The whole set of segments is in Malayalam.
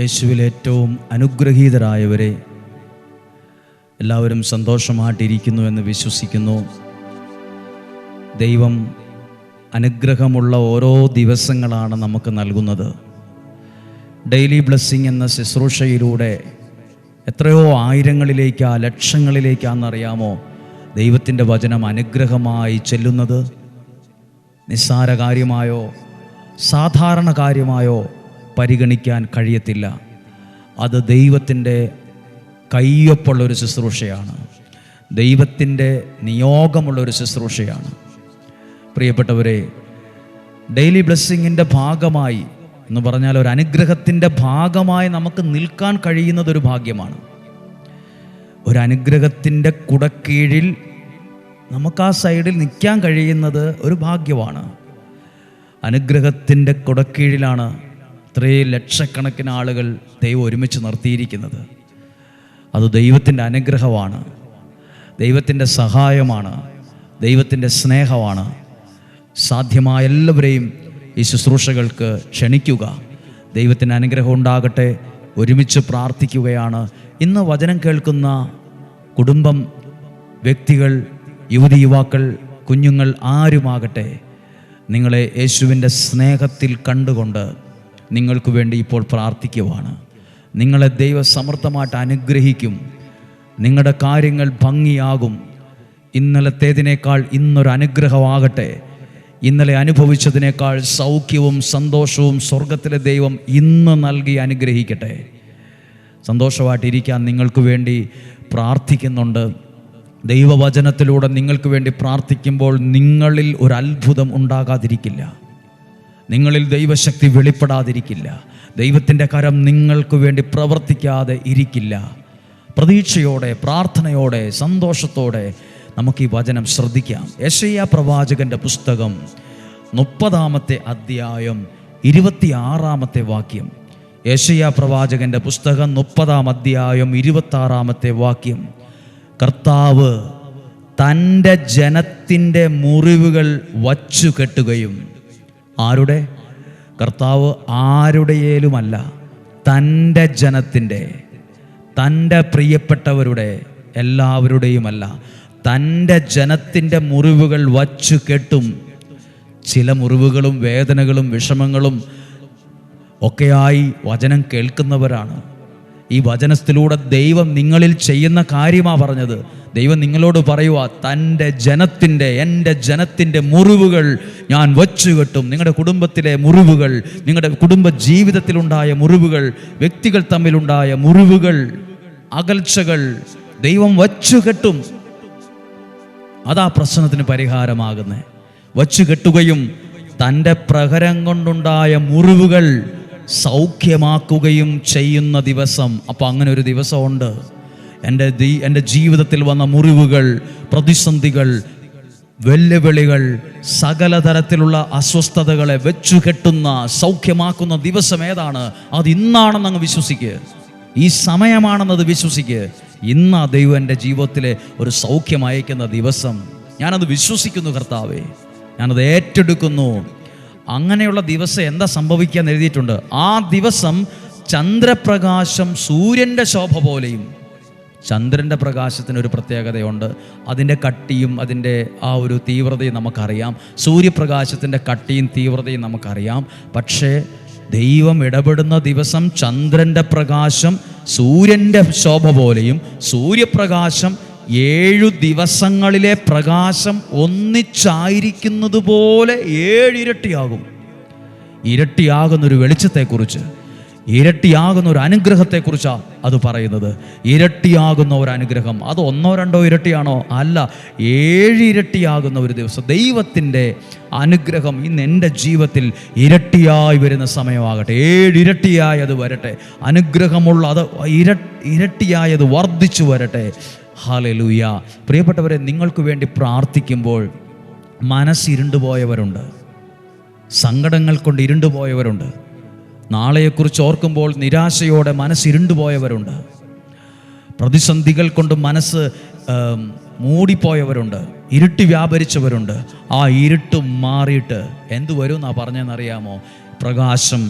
യേശുവിൽ ഏറ്റവും അനുഗ്രഹീതരായവരെ എല്ലാവരും സന്തോഷമായിട്ടിരിക്കുന്നു എന്ന് വിശ്വസിക്കുന്നു. ദൈവം അനുഗ്രഹമുള്ള ഓരോ ദിവസങ്ങളാണ് നമുക്ക് നൽകുന്നത്. ഡെയിലി ബ്ലെസ്സിങ് എന്ന ശുശ്രൂഷയിലൂടെ എത്രയോ ആയിരങ്ങളിലേക്കാ ലക്ഷങ്ങളിലേക്കാണെന്നറിയാമോ ദൈവത്തിന്റെ വചനം അനുഗ്രഹമായി ചെല്ലുന്നത്? നിസ്സാര കാര്യമായോ സാധാരണ കാര്യമായോ പരിഗണിക്കാൻ കഴിയത്തില്ല. അത് ദൈവത്തിന്റെ കയ്യൊപ്പുള്ളൊരു ശുശ്രൂഷയാണ്. ദൈവത്തിന്റെ നിയോഗമുള്ളൊരു ശുശ്രൂഷയാണ്. പ്രിയപ്പെട്ടവരെ ഡെയിലി ബ്ലെസ്സിങ്ങിന്റെ ഭാഗമായി എന്ന് പറഞ്ഞാൽ ഒരു അനുഗ്രഹത്തിന്റെ ഭാഗമായി നമുക്ക് നിൽക്കാൻ കഴിയുന്നതൊരു ഭാഗ്യമാണ്. ഒരു അനുഗ്രഹത്തിന്റെ കുടക്കീഴിൽ നമുക്ക് ആ സൈഡിൽ നിൽക്കാൻ കഴിയുന്നത് ഒരു ഭാഗ്യമാണ്. അനുഗ്രഹത്തിന്റെ കുടക്കീഴിലാണ് ഇത്രയും ലക്ഷക്കണക്കിന് ആളുകൾ ദൈവം ഒരുമിച്ച് നിർത്തിയിരിക്കുന്നത്. അത് ദൈവത്തിന്റെ അനുഗ്രഹമാണ്. ദൈവത്തിന്റെ സഹായമാണ്. ദൈവത്തിന്റെ സ്നേഹമാണ്. സാധ്യമായ എല്ലാവരെയും ഈ ശുശ്രൂഷകൾക്ക് ക്ഷണിക്കുക. ദൈവത്തിന്റെ അനുഗ്രഹം ഉണ്ടാകട്ടെ. ഒരുമിച്ച് പ്രാർത്ഥിക്കുകയാണ്. ഇന്ന് വചനം കേൾക്കുന്ന കുടുംബം വ്യക്തികൾ യുവതി യുവാക്കൾ കുഞ്ഞുങ്ങൾ ആരുമാകട്ടെ നിങ്ങളെ യേശുവിന്റെ സ്നേഹത്തിൽ കണ്ടുകൊണ്ട് നിങ്ങൾക്ക് വേണ്ടി ഇപ്പോൾ പ്രാർത്ഥിക്കുവാണ്. നിങ്ങളെ ദൈവ സമർത്ഥമായിട്ട് അനുഗ്രഹിക്കും. നിങ്ങളുടെ കാര്യങ്ങൾ ഭംഗിയാകും. ഇന്നലത്തേതിനേക്കാൾ ഇന്നൊരു അനുഗ്രഹമാകട്ടെ. ഇന്നലെ അനുഭവിച്ചതിനേക്കാൾ സൗഖ്യവും സന്തോഷവും സ്വർഗത്തിലെ ദൈവം ഇന്ന് നൽകി അനുഗ്രഹിക്കട്ടെ. സന്തോഷമായിട്ടിരിക്കാൻ നിങ്ങൾക്ക് വേണ്ടി പ്രാർത്ഥിക്കുന്നുണ്ട്. ദൈവവചനത്തിലൂടെ നിങ്ങൾക്ക് വേണ്ടി പ്രാർത്ഥിക്കുമ്പോൾ നിങ്ങളിൽ ഒരു അത്ഭുതം ഉണ്ടാകാതിരിക്കില്ല. നിങ്ങളിൽ ദൈവശക്തി വെളിപ്പെടാതിരിക്കില്ല. ദൈവത്തിന്റെ കരം നിങ്ങൾക്ക് വേണ്ടി പ്രവർത്തിക്കാതെ ഇരിക്കില്ല. പ്രതീക്ഷയോടെ പ്രാർത്ഥനയോടെ സന്തോഷത്തോടെ നമുക്ക് ഈ വചനം ശ്രദ്ധിക്കാം. യശയ്യ പ്രവാചകന്റെ പുസ്തകം മുപ്പതാമത്തെ അധ്യായം ഇരുപത്തിയാറാമത്തെ വാക്യം. യശയ്യ പ്രവാചകന്റെ പുസ്തകം മുപ്പതാം അധ്യായം ഇരുപത്താറാമത്തെ വാക്യം. കർത്താവ് തന്റെ ജനത്തിന്റെ മുറിവുകൾ വച്ചു കെട്ടുകയും ആരുടെ? കർത്താവ് ആരുടെയേലുമല്ല തന്റെ ജനത്തിന്റെ തന്റെ പ്രിയപ്പെട്ടവരുടെ എല്ലാവരുടെയുമല്ല. തന്റെ ജനത്തിന്റെ മുറിവുകൾ വച്ചു കെട്ടും ചില മുറിവുകളും വേദനകളും വിഷമങ്ങളും ഒക്കെയായി വചനം കേൾക്കുന്നവരാണ്. ഈ വചനത്തിലൂടെ ദൈവം നിങ്ങളിൽ ചെയ്യുന്ന കാര്യമാ പറഞ്ഞത്. ദൈവം നിങ്ങളോട് പറയുക തന്റെ ജനത്തിന്റെ എന്റെ ജനത്തിന്റെ മുറിവുകൾ ഞാൻ വച്ചു കെട്ടും. നിങ്ങളുടെ കുടുംബത്തിലെ മുറിവുകൾ നിങ്ങളുടെ കുടുംബ ജീവിതത്തിലുണ്ടായ മുറിവുകൾ വ്യക്തികൾ തമ്മിലുണ്ടായ മുറിവുകൾ അകൽച്ചകൾ ദൈവം വച്ചു കെട്ടും. അതാ പ്രശ്നത്തിന് പരിഹാരമാകുന്നത് വച്ചു കെട്ടുകയും തന്റെ പ്രഹരം കൊണ്ടുണ്ടായ മുറിവുകൾ സൗഖ്യമാക്കുകയും ചെയ്യുന്ന ദിവസം അപ്പോൾ അങ്ങനെ ഒരു ദിവസമുണ്ട്. എന്റെ ദീ എന്റെ ജീവിതത്തിൽ വന്ന മുറിവുകൾ പ്രതിസന്ധികൾ വെല്ലുവിളികൾ സകലതരത്തിലുള്ള അസ്വസ്ഥതകളെ വെച്ചു കെട്ടുന്ന സൗഖ്യമാക്കുന്ന ദിവസം ഏതാണ്? അത് ഇന്നാണെന്ന് അങ്ങ് വിശ്വസിക്കുക ഈ സമയമാണെന്നത് വിശ്വസിക്കുക ഇന്നാ ദൈവം എന്റെ ജീവിതത്തിലെ ഒരു സൗഖ്യം അയക്കുന്ന ദിവസം. ഞാനത് വിശ്വസിക്കുന്നു കർത്താവേ. ഞാനത് ഏറ്റെടുക്കുന്നു. അങ്ങനെയുള്ള ദിവസം എന്താ സംഭവിക്കാൻ എഴുതിയിട്ടുണ്ട്. ആ ദിവസം ചന്ദ്രപ്രകാശം സൂര്യന്റെ ശോഭ പോലെയും ചന്ദ്രന്റെ പ്രകാശത്തിന് ഒരു പ്രത്യേകതയുണ്ട്. അതിന്റെ കട്ടിയും അതിന്റെ ആ ഒരു തീവ്രതയും നമുക്കറിയാം. സൂര്യപ്രകാശത്തിന്റെ കട്ടിയും തീവ്രതയും നമുക്കറിയാം. പക്ഷേ ദൈവം ഇടപെടുന്ന ദിവസം ചന്ദ്രന്റെ പ്രകാശം സൂര്യന്റെ ശോഭ പോലെയും സൂര്യപ്രകാശം ഏഴു ദിവസങ്ങളിലെ പ്രകാശം ഒന്നിച്ചായിരിക്കുന്നത് പോലെ ഏഴിരട്ടിയാകും. ഇരട്ടിയാകുന്ന ഒരു വെളിച്ചത്തെക്കുറിച്ച് ഇരട്ടിയാകുന്ന ഒരു അനുഗ്രഹത്തെക്കുറിച്ചാണ് അത് പറയുന്നത്. ഇരട്ടിയാകുന്ന ഒരു അനുഗ്രഹം അത് ഒന്നോ രണ്ടോ ഇരട്ടിയാണോ? അല്ല ഏഴ് ഇരട്ടിയാകുന്ന ഒരു ദിവസം. ദൈവത്തിന്റെ അനുഗ്രഹം ഇന്ന് എന്റെ ജീവിതത്തിൽ ഇരട്ടിയായി വരുന്ന സമയമാകട്ടെ. ഏഴിരട്ടിയായത് അത് വരട്ടെ. അനുഗ്രഹമുള്ള അത് ഇര ഇരട്ടിയായത് വർദ്ധിച്ചു വരട്ടെ. ഹാലലൂയ. പ്രിയപ്പെട്ടവരെ നിങ്ങൾക്ക് വേണ്ടി പ്രാർത്ഥിക്കുമ്പോൾ മനസ്സിരുണ്ടുപോയവരുണ്ട് സങ്കടങ്ങൾ കൊണ്ട് ഇരുണ്ടുപോയവരുണ്ട്. നാളെയെക്കുറിച്ച് ഓർക്കുമ്പോൾ നിരാശയോടെ മനസ്സിരുണ്ടുപോയവരുണ്ട് പ്രതിസന്ധികൾ കൊണ്ട് മനസ്സ് മൂടിപ്പോയവരുണ്ട്. ഇരുട്ട് വ്യാപരിച്ചവരുണ്ട്. ആ ഇരുട്ട് മാറിയിട്ട് എന്തു വരും എന്നാ പറഞ്ഞെന്നറിയാമോ പ്രകാശം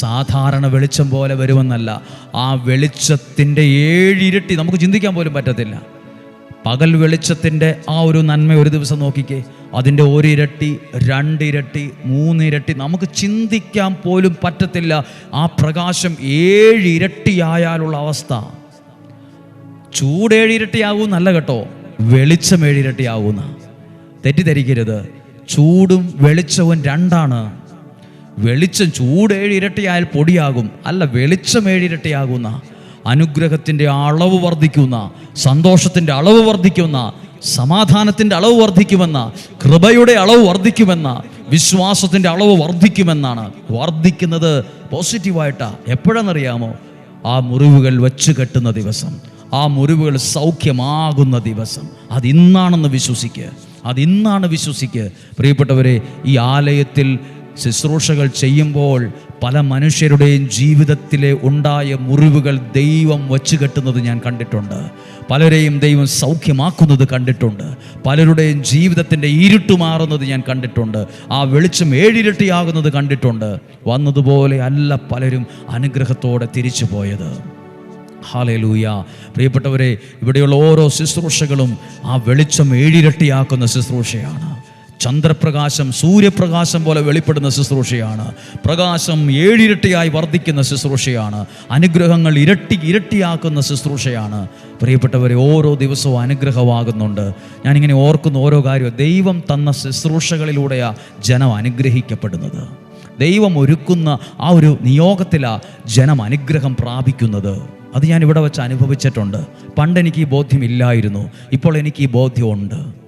സാധാരണ വെളിച്ചം പോലെ വരുമെന്നല്ല. ആ വെളിച്ചത്തിന്റെ ഏഴിരട്ടി നമുക്ക് ചിന്തിക്കാൻ പോലും പറ്റത്തില്ല. പകൽ വെളിച്ചത്തിന്റെ ആ ഒരു നന്മ ഒരു ദിവസം നോക്കിക്കേ. അതിന്റെ ഒരിരട്ടി രണ്ടിരട്ടി മൂന്നിരട്ടി നമുക്ക് ചിന്തിക്കാൻ പോലും പറ്റത്തില്ല. ആ പ്രകാശം ഏഴിരട്ടിയായാലുള്ള അവസ്ഥ. ചൂട് നല്ല കേട്ടോ. വെളിച്ചം ഏഴിരട്ടിയാകുന്ന തെറ്റിദ്ധരിക്കരുത്. ചൂടും വെളിച്ചവും രണ്ടാണ്. വെളിച്ചം ചൂട് ഇരട്ടിയായാൽ പൊടിയാകും. അല്ല വെളിച്ചം ഏഴിരട്ടിയാകുന്ന അനുഗ്രഹത്തിന്റെ അളവ് വർദ്ധിക്കുന്ന സന്തോഷത്തിന്റെ അളവ് വർദ്ധിക്കുന്ന സമാധാനത്തിന്റെ അളവ് വർദ്ധിക്കുമെന്ന കൃപയുടെ അളവ് വർദ്ധിക്കുമെന്ന വിശ്വാസത്തിന്റെ അളവ് വർദ്ധിക്കുമെന്നാണ് വർദ്ധിക്കുന്നത് പോസിറ്റീവായിട്ടാണ് എപ്പോഴെന്നറിയാമോ? ആ മുറിവുകൾ വെച്ച് കെട്ടുന്ന ദിവസം ആ മുറിവുകൾ സൗഖ്യമാകുന്ന ദിവസം. അതിന്നാണെന്ന് വിശ്വസിക്കുക അതിന്നാണ് വിശ്വസിക്കുക പ്രിയപ്പെട്ടവരെ ഈ ആലയത്തിൽ ശുശ്രൂഷകൾ ചെയ്യുമ്പോൾ പല മനുഷ്യരുടെയും ജീവിതത്തിലെ ഉണ്ടായ മുറിവുകൾ ദൈവം വച്ചു കെട്ടുന്നത് ഞാൻ കണ്ടിട്ടുണ്ട്. പലരെയും ദൈവം സൗഖ്യമാക്കുന്നത് കണ്ടിട്ടുണ്ട്. പലരുടെയും ജീവിതത്തിന്റെ ഇരുട്ട് മാറുന്നത് ഞാൻ കണ്ടിട്ടുണ്ട്. ആ വെളിച്ചം ഏഴിരട്ടിയാകുന്നത് കണ്ടിട്ടുണ്ട്. വന്നതുപോലെ അല്ല പലരും അനുഗ്രഹത്തോടെ തിരിച്ചു പോയത്. ഹാലലൂയ പ്രിയപ്പെട്ടവരെ ഇവിടെയുള്ള ഓരോ ശുശ്രൂഷകളും ആ വെളിച്ചം ഏഴിരട്ടിയാക്കുന്ന ശുശ്രൂഷയാണ്. ചന്ദ്രപ്രകാശം സൂര്യപ്രകാശം പോലെ വെളിപ്പെടുന്ന ശുശ്രൂഷയാണ്. പ്രകാശം ഏഴിരട്ടിയായി വർദ്ധിക്കുന്ന ശുശ്രൂഷയാണ്. അനുഗ്രഹങ്ങൾ ഇരട്ടി ഇരട്ടിയാക്കുന്ന ശുശ്രൂഷയാണ്. പ്രിയപ്പെട്ടവരെ ഓരോ ദിവസവും അനുഗ്രഹമാകുന്നുണ്ട്. ഞാനിങ്ങനെ ഓർക്കുന്ന ഓരോ കാര്യവും ദൈവം തന്ന ശുശ്രൂഷകളിലൂടെയാണ് ജനം അനുഗ്രഹിക്കപ്പെടുന്നത്. ദൈവം ഒരുക്കുന്ന ആ ഒരു നിയോഗത്തിലാണ് ജനം അനുഗ്രഹം പ്രാപിക്കുന്നത്. അത് ഞാൻ ഇവിടെ വെച്ച് അനുഭവിച്ചിട്ടുണ്ട്. പണ്ട് എനിക്ക് ഈ ബോധ്യമില്ലായിരുന്നു ഇപ്പോൾ എനിക്ക് ഈ ബോധ്യമുണ്ട്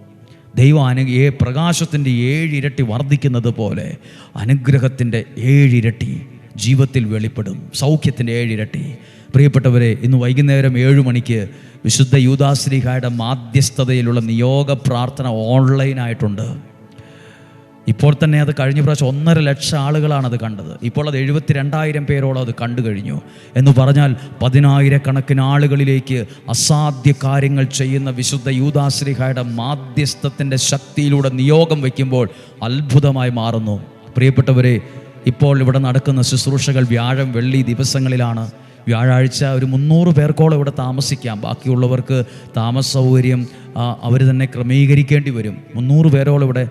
ദൈവം അനു ഏ പ്രകാശത്തിന്റെ ഏഴിരട്ടി വർദ്ധിക്കുന്നത് പോലെ അനുഗ്രഹത്തിന്റെ ഏഴിരട്ടി ജീവിതത്തിൽ വെളിപ്പെടും. സൗഖ്യത്തിന്റെ ഏഴിരട്ടി. പ്രിയപ്പെട്ടവരെ ഇന്ന് വൈകുന്നേരം ഏഴു മണിക്ക് വിശുദ്ധ യൂദാശ്രീഹായുടെ മാധ്യസ്ഥതയിലുള്ള നിയോഗ പ്രാർത്ഥന ഓൺലൈനായിട്ടുണ്ട്. ഇപ്പോൾ തന്നെ അത് കഴിഞ്ഞ പ്രാവശ്യം ഒന്നര ലക്ഷം ആളുകളാണ് അത് കണ്ടത്. ഇപ്പോൾ അത് എഴുപത്തി രണ്ടായിരം പേരോളം അത് കണ്ടു കഴിഞ്ഞു. എന്ന് പറഞ്ഞാൽ പതിനായിരക്കണക്കിന് ആളുകളിലേക്ക് അസാധ്യ കാര്യങ്ങൾ ചെയ്യുന്ന വിശുദ്ധ യൂദാശ്രീഹായുടെ മാധ്യസ്ഥത്തിന്റെ ശക്തിയിലൂടെ നിയോഗം വയ്ക്കുമ്പോൾ അത്ഭുതമായി മാറുന്നു. പ്രിയപ്പെട്ടവരെ ഇപ്പോൾ ഇവിടെ നടക്കുന്ന ശുശ്രൂഷകൾ വ്യാഴം വെള്ളി ദിവസങ്ങളിലാണ്. വ്യാഴാഴ്ച ഒരു മുന്നൂറ് പേർക്കോളം ഇവിടെ താമസിക്കാം. ബാക്കിയുള്ളവർക്ക് താമസ സൗകര്യം അവർ തന്നെ ക്രമീകരിക്കേണ്ടി വരും. മുന്നൂറ് പേരോളം ഇവിടെ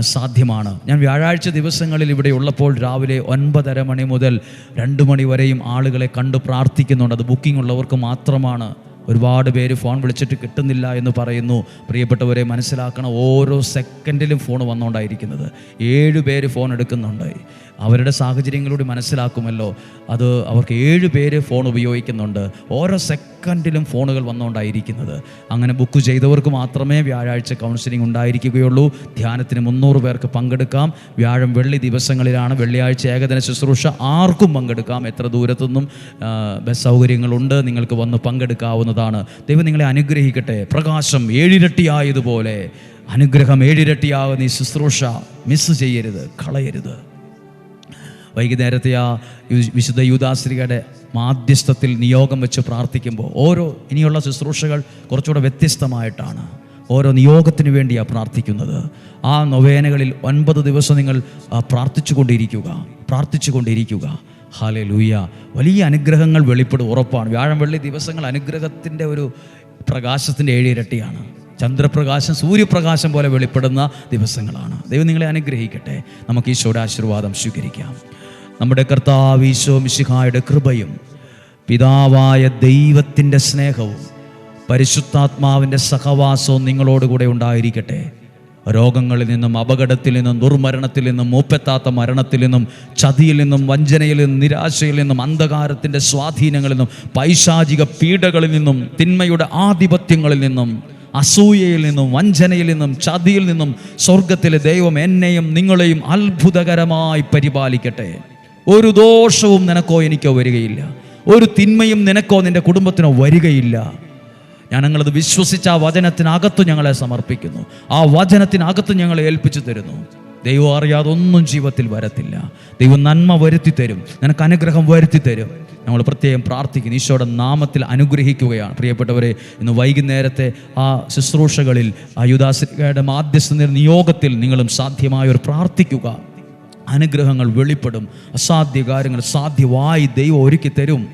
സാധ്യമാണ്. ഞാൻ വ്യാഴാഴ്ച ദിവസങ്ങളിൽ ഇവിടെ ഉള്ളപ്പോൾ രാവിലെ ഒൻപതര മണി മുതൽ രണ്ട് മണി വരെയും ആളുകളെ കണ്ട് പ്രാർത്ഥിക്കുന്നുണ്ട്. അത് ബുക്കിംഗ് ഉള്ളവർക്ക് മാത്രമാണ്. ഒരുപാട് പേര് ഫോൺ വിളിച്ചിട്ട് കിട്ടുന്നില്ല എന്ന് പറയുന്നു. പ്രിയപ്പെട്ടവരെ മനസ്സിലാക്കണം ഓരോ സെക്കൻഡിലും ഫോൺ വന്നുകൊണ്ടായിരിക്കുന്നത്. ഏഴ് പേര് ഫോൺ എടുക്കുന്നുണ്ട്. അവരുടെ സാഹചര്യങ്ങളൂടി മനസ്സിലാക്കുമല്ലോ. അത് അവർക്ക് ഏഴ് പേര് ഫോൺ ഉപയോഗിക്കുന്നുണ്ട്. ഓരോ സെക്കൻഡിലും ഫോണുകൾ വന്നുകൊണ്ടായിരിക്കുന്നത്. അങ്ങനെ ബുക്ക് ചെയ്തവർക്ക് മാത്രമേ വ്യാഴാഴ്ച കൗൺസിലിംഗ് ഉണ്ടായിരിക്കുകയുള്ളൂ. ധ്യാനത്തിന് മുന്നൂറ് പേർക്ക് പങ്കെടുക്കാം. വ്യാഴം വെള്ളി ദിവസങ്ങളിലാണ് വെള്ളിയാഴ്ച ഏകദിന ശുശ്രൂഷ. ആർക്കും പങ്കെടുക്കാം. എത്ര ദൂരത്തുനിന്നും ബസ് സൗകര്യങ്ങളുണ്ട്. നിങ്ങൾക്ക് വന്ന് പങ്കെടുക്കാവുന്നതാണ്. ദൈവം നിങ്ങളെ അനുഗ്രഹിക്കട്ടെ. പ്രകാശം ഏഴിരട്ടിയായതുപോലെ. അനുഗ്രഹം ഏഴിരട്ടിയാകുന്ന ഈ ശുശ്രൂഷ മിസ് ചെയ്യരുത് കളയരുത്. വൈകുന്നേരത്തെ ആ വിശുദ്ധ യൂദാശ്രീകയുടെ മാധ്യസ്ഥത്തിൽ നിയോഗം വെച്ച് പ്രാർത്ഥിക്കുമ്പോൾ ഓരോ ഇനിയുള്ള ശുശ്രൂഷകൾ കുറച്ചുകൂടെ വ്യത്യസ്തമായിട്ടാണ് ഓരോ നിയോഗത്തിന് വേണ്ടിയാണ് പ്രാർത്ഥിക്കുന്നത്. ആ നൊവേനകളിൽ ഒൻപത് ദിവസം നിങ്ങൾ പ്രാർത്ഥിച്ചു കൊണ്ടിരിക്കുക പ്രാർത്ഥിച്ചു കൊണ്ടിരിക്കുക ഹാലേ ലൂയ വലിയ അനുഗ്രഹങ്ങൾ വെളിപ്പെടും ഉറപ്പാണ്. വ്യാഴം വെള്ളി ദിവസങ്ങൾ അനുഗ്രഹത്തിന്റെ ഒരു പ്രകാശത്തിന്റെ ഏഴിരട്ടിയാണ്. ചന്ദ്രപ്രകാശം സൂര്യപ്രകാശം പോലെ വെളിപ്പെടുന്ന ദിവസങ്ങളാണ്. ദൈവം നിങ്ങളെ അനുഗ്രഹിക്കട്ടെ. നമുക്ക് ഈശോയുടെ ആശീർവാദം സ്വീകരിക്കാം. നമ്മുടെ കർത്താവ് ഈശോ മിശിഹായുടെ കൃപയും പിതാവായ ദൈവത്തിന്റെ സ്നേഹവും പരിശുദ്ധാത്മാവിന്റെ സഹവാസവും നിങ്ങളോടുകൂടെ ഉണ്ടായിരിക്കട്ടെ. രോഗങ്ങളിൽ നിന്നും അപകടത്തിൽ നിന്നും ദുർമരണത്തിൽ നിന്നും മൂപ്പെത്താത്ത മരണത്തിൽ നിന്നും ചതിയിൽ നിന്നും വഞ്ചനയിൽ നിന്നും നിരാശയിൽ നിന്നും അന്ധകാരത്തിന്റെ സ്വാധീനങ്ങളിൽ നിന്നും പൈശാചിക പീഡകളിൽ നിന്നും തിന്മയുടെ ആധിപത്യങ്ങളിൽ നിന്നും അസൂയയിൽ നിന്നും വഞ്ചനയിൽ നിന്നും ചതിയിൽ നിന്നും സ്വർഗത്തിലെ ദൈവം എന്നെയും നിങ്ങളെയും അത്ഭുതകരമായി പരിപാലിക്കട്ടെ. ഒരു ദോഷവും നിനക്കോ എനിക്കോ വരികയില്ല. ഒരു തിന്മയും നിനക്കോ നിന്റെ കുടുംബത്തിനോ വരികയില്ല. ഞങ്ങളത് വിശ്വസിച്ച് ആ വചനത്തിനകത്ത് ഞങ്ങളെ സമർപ്പിക്കുന്നു. ആ വചനത്തിനകത്ത് ഞങ്ങളെ ഏൽപ്പിച്ചു തരുന്നു. ദൈവം അറിയാതെ ഒന്നും ജീവിതത്തിൽ വരത്തില്ല. ദൈവം നന്മ വരുത്തി തരും. നിനക്ക് അനുഗ്രഹം വരുത്തി തരും. നമ്മൾ പ്രത്യേകം പ്രാർത്ഥിക്കുന്നു. ഈശോയുടെ നാമത്തിൽ അനുഗ്രഹിക്കുകയാണ്. പ്രിയപ്പെട്ടവരെ ഇന്ന് വൈകുന്നേരത്തെ ആ ശുശ്രൂഷകളിൽ ആ യുദാസിയുടെ മാധ്യസ്ഥ നിയോഗത്തിൽ നിങ്ങളും സാധ്യമായവർ പ്രാർത്ഥിക്കുക. അനുഗ്രഹങ്ങൾ വെളിപ്പെടും. അസാധ്യ കാര്യങ്ങൾ സാധ്യമായി ദൈവം ഒരുക്കി തരും.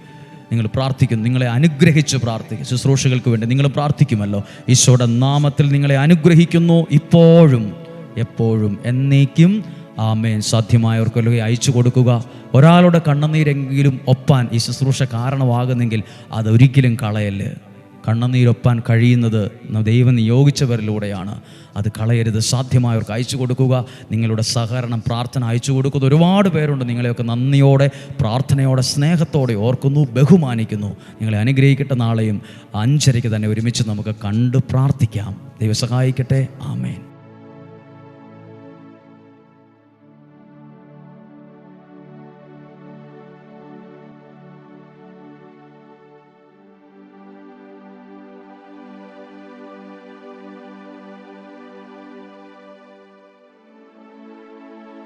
നിങ്ങൾ പ്രാർത്ഥിക്കുന്നു. നിങ്ങളെ അനുഗ്രഹിച്ച് പ്രാർത്ഥിക്കും. ശുശ്രൂഷകൾക്ക് വേണ്ടി നിങ്ങൾ പ്രാർത്ഥിക്കുമല്ലോ. ഈശോയുടെ നാമത്തിൽ നിങ്ങളെ അനുഗ്രഹിക്കുന്നു ഇപ്പോഴും എപ്പോഴും എന്നേക്കും. ആമേൻ. സാധ്യമായവർക്കൊക്കെ അയച്ചു കൊടുക്കുക. ഒരാളുടെ കണ്ണുനീരെങ്കിലും ഒപ്പാൻ ഈ ശുശ്രൂഷ കാരണമാകുന്നെങ്കിൽ അതൊരിക്കലും കളയല്ല്. കണ്ണുനീരൊപ്പാൻ കഴിയുന്നത് ദൈവം നിയോഗിച്ചവരിലൂടെയാണ്. അത് കളയരുത്. സാധ്യമായവർക്ക് അയച്ചു കൊടുക്കുക. നിങ്ങളുടെ സഹകരണം പ്രാർത്ഥന അയച്ചു കൊടുക്കുന്ന. ഒരുപാട് പേരുണ്ട് നിങ്ങളെയൊക്കെ നന്ദിയോടെ പ്രാർത്ഥനയോടെ സ്നേഹത്തോടെ ഓർക്കുന്നു ബഹുമാനിക്കുന്നു. നിങ്ങളെ അനുഗ്രഹിക്കട്ടെ നാളെയും. അഞ്ചരയ്ക്ക് തന്നെ ഒരുമിച്ച് നമുക്ക് കണ്ട് പ്രാർത്ഥിക്കാം. ദൈവം സഹായിക്കട്ടെ. ആമേൻ.